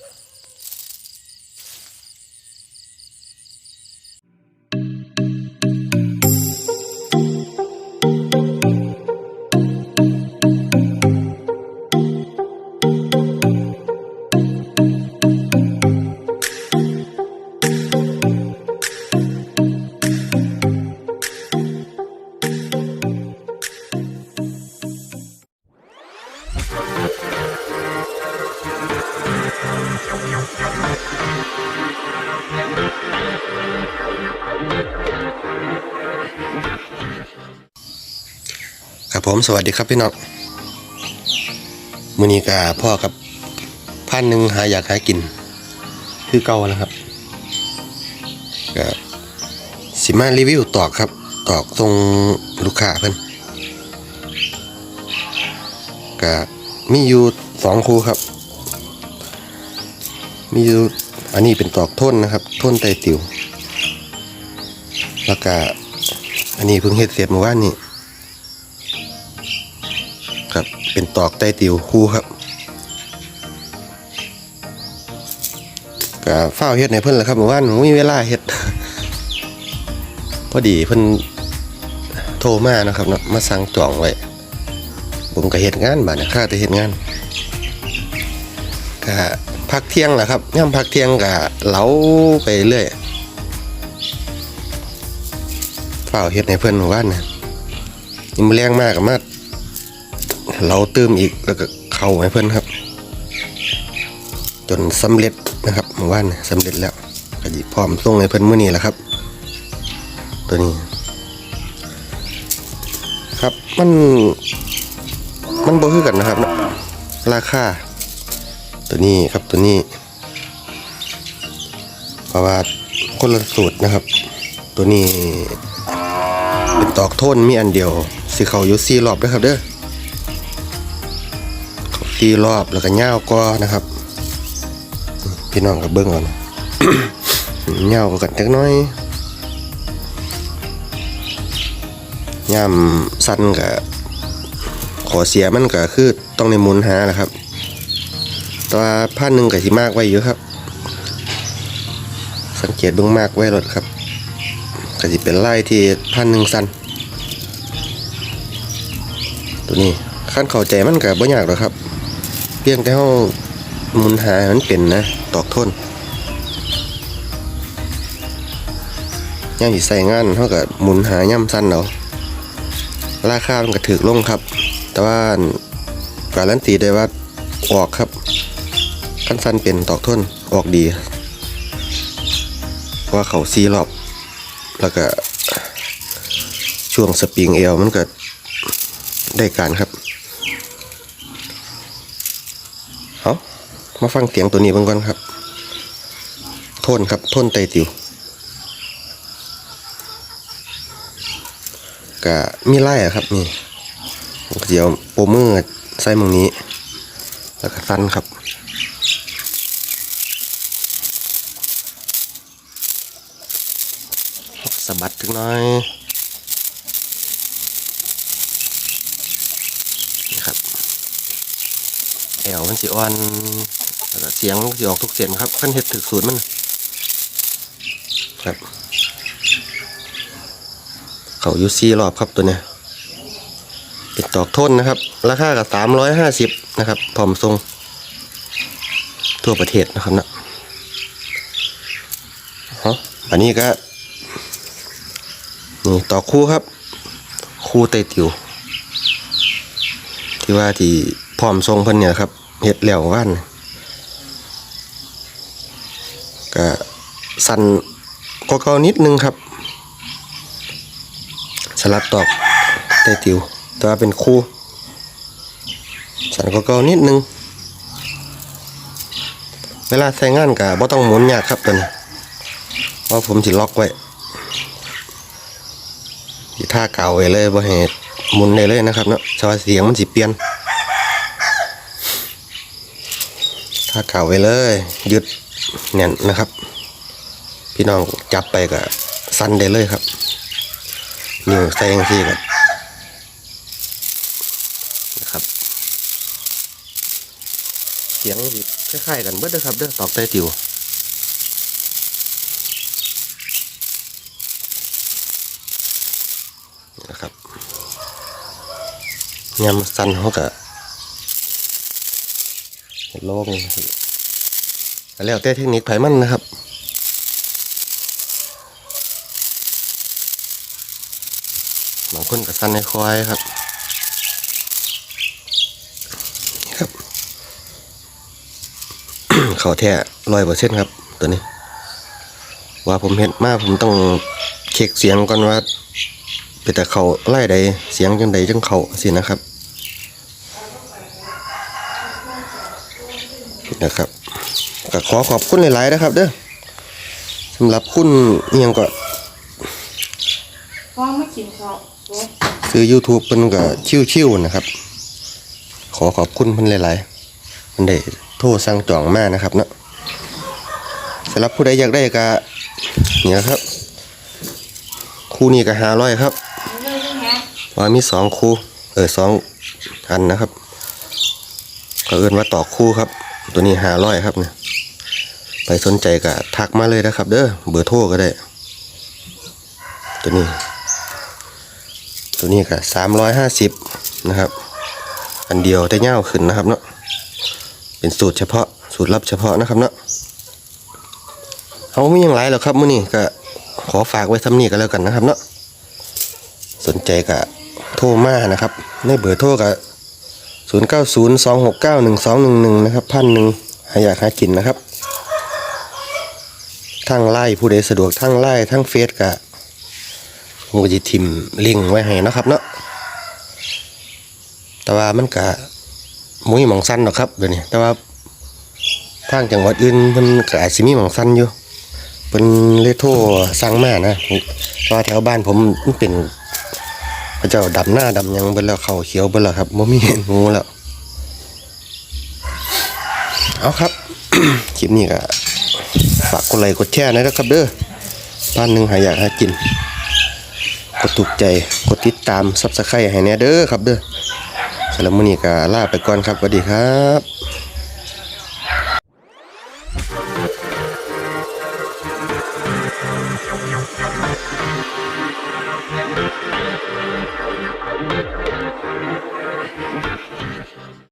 Yeah. ครับผมสวัสดีครับพี่น้องมือนี้กาพ่อครับพันหนึ่งหาอยากหากิน คือเก่าแล้วครับก็สิมารีวิวตอกครับ ตอกตรงลูกค้าเพิ่นก็มีอยู่สองคู่ครับ มีอยู่ อันนี้เป็นตอกท่นนะครับท่นไตติวแล้วก็อันนี้เพิ่งเฮ็ดเสร็จเมื่อวานนี้ครับเป็นตอกใต้ติวคู่ครับก็เฝ้าเฮ็ดในเพิ่นแหละครับเมื่อวานผมมีเวลาเฮ็ดพอดีเพิ่นโทรมานะครับเนาะมาสั่งจองไว้ผมก็เฮ็ดงานบัดนะค่าแต่เฮ็ดงานก็ พักเที่ยงแหละครับย่ำพักเที่ยงก็เหลาไปเรื่อยเฝ้าเฮ็ดในเพิ่อนเมื่อวานนะยังบ่แรงมากก็มาเราเติมอีกแล้วก็เข้าให้เพื่อนครับ จนสำเร็จนะครับเมื่อวานสำเร็จแล้วก็หยิบพร้อมส่งให้เพื่อนมื้อนี้แหละครับ ตัวนี้ ครับมันมันบ่คือกันนะครับ ราคา ตัวนี้ครับตัวนี้ เพราะว่าคนละสูตรนะครับ ตัวนี้เป็นตอกโทนมีอันเดียวสิเขาอยู่สี่รอบด้วยครับเด้อตีรอบแล้วก็เง่าวก็นะครับ พี่น้องกับเบิ้งก่อนเง่าวกันจักน้อยย่ำสั้นกับขอเสียมันก็คือต้องในมุนหาแหละครับ ต่ว่าผ้าหนึ่งกับที่มากไว้เยอะครับ สังเกตเบื้องมากไว้รถครับก็จะเป็นไล่ที่พันหนึ่งสั้นตัวนี้ขั้นเข้าใจมันกับบ่ยากหรอกครับ เพียงแต่เฮาหมุนหาให้มันเป็นนะ ตอกทนย่ามสิใส่งานเฮาก็หมุนหาย่ำสั้นเอาราคามันก็ถูกลงครับ แต่ว่าการันตีได้ว่าออกครับ ขั้นสั้นเป็นตอกทนออกดีว่าเขาซีรอบ แล้วก็ช่วงสปริงเอวมันก็ได้การครับเอามาฟังเสียงตัวนี้บ้างก่อนครับทนครับทนไตติวกะมีไล่ครับนี่เดี๋ยวโปรมือใส่มองนี้ แล้วก็สั้นครับ สะบัด ถึงหน้อยนี่ครับแอวมันสิอ่อนแล้วก็เสียงมันสิออกทุกเสียงครับขั้นเห็ดถึกสูตรมันครับ เขายูซีรอบครับตัวเนี้ยเป็นตอกทนนะครับ ราคากับสามร้อยห้าสิบนะครับพร้อมทรง ทั่วประเทศนะครับนะฮะอันนี้ก็ นี่ต่อคู่ครับ คู่ไตติว ที่ว่าที่พร้อมทรงเพิ่นเนี่ยครับเฮ็ดแล้วว่านก็สั่นก็เก่านิดนึงครับ สลับตอกไตติวแต่ว่าเป็นคู่ สั่นก็เก่านิดนึง เวลาใช้งานก็บ่ต้องหมุนยากครับตัวนี้เพราะผมสิล็อกไว้ ท่าเก่าไว้เลยบ่ให้หมุนได้เลยนะครับเนาะชาวาเสียงมันสิเปลี่ยนถ้าเก่าไว้เลยยึดแน่นนะครับ พี่น้องจับไปก็สั้นได้เลยครับนิ้วใส่ยังซี่ก็นะครับ เสียงคล้ายๆกันเบิดเด้อครับเด้อตอกไต้ติว นะครับยำสั้นเขาก็โล่งแล้วแต่เทคนิคไผมันนะครับบางคนก็สั้นให้คอยครับครับเขาแท้ร้อยเปอร์เซ็นต์ครับ ตัวนี้ ว่าผมเห็นมากผมต้องเช็คเสียงก่อนว่า เป็นแต่เขาไล่ใดเสียงจังใดจังเขาสินะครับนะครับก็ขอขอบคุณหลายๆนะครับ เด้อสำหรับคุณเอียงก็พ่อไม่กินข้าวซื้อ YouTube เพิ่นก็ชิวๆนะครับ ขอขอบคุณเพิ่นหลายๆมันได้โทรสั่งจองมานะครับเนาะสำหรับผู้ใดอยากได้ก็เนี่ยครับ คู่นี้ก็500ครับเรื่องนี้ฮะ ว่ามีสองคู่เออสองอันนะครับก็เอิ้นว่าต่อคู่ครับ ตัวนี้500ครับเนี่ยไปสนใจก็ทักมาเลยนะครับ เด้อเบอร์โทรก็ได้ ตัวนี้ ตัวนี้ก็สามร้อยห้าสิบนะครับ อันเดียวแต่เง่าขึ้นนะครับเนาะเป็นสูตรเฉพาะสูตรลับเฉพาะนะครับเนาะเอาไม่ยังไรหรอกครับมื้อนี้ก็ขอฝากไว้ทำนี่ก็แล้วกันนะครับเนาะสนใจก็ โทรมานะครับในเบอร์โทรก็ศูนย์เก้าศูนย์สองหกเก้าหนึ่งสองหนึ่งหนึ่งนะครับพันหนึ่งหายากหากินนะครับทั้งไล่ผู้ใดสะดวกทั้งไล่ทั้งเฟซก็ผมก็จะทิมลิงไว้ให้นะครับเนาะแต่ว่ามันก็มุ้ยหมองสั้นเนาะครับเดี๋ยวนี้แต่ว่าทางจังหวัดอื่นมันก็อาจสิมีหมองสั้นอยู่เป็นเลโทรสั่งมานะเพราะว่าแถวบ้านผมมันเป็น พระเจ้าดำหน้าดำยังเบิ่แล้วเขาเขียวเบิ่แล้วครับบ่มีเห็นงูแล้วเอาครับคลิปนี้ก็ฝากกดไลค์กดแชร์นะครับเด้อบ้านหนึ่งหาอยากหากินกดถูกใจกดติดตามซับสไครต์ให้แน่เด้อครับเด้อสำหรับมื้อนี้ก็ลาไปก่อนครับสวัสดีครับ